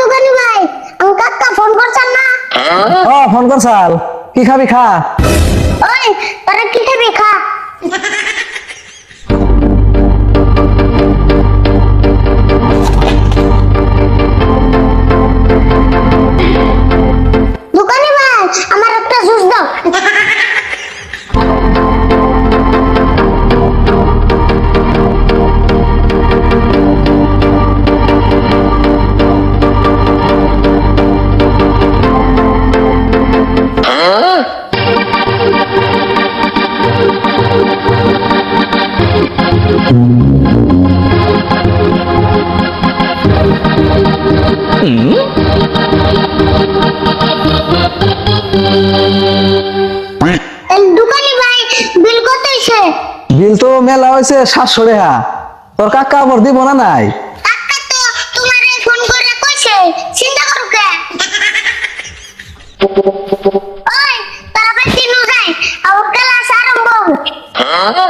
দোকানি ভাই আম কাকা ফোন করছেন না? ও ফোন করছাল। কি খাবি খা? ওই তোরা কি খাবি খা? দোকানি ভাই বিল কত হইছে বিল তো মেলা হয়েছে সাতশো টাকা তোর কাকা আবার দিব না নাই? কাকা তো তোমারে ফোন করে কইছে চিন্তা করো কে? ওই তারা তিনু যাই আমার ক্লাস আরম্ভ। হবে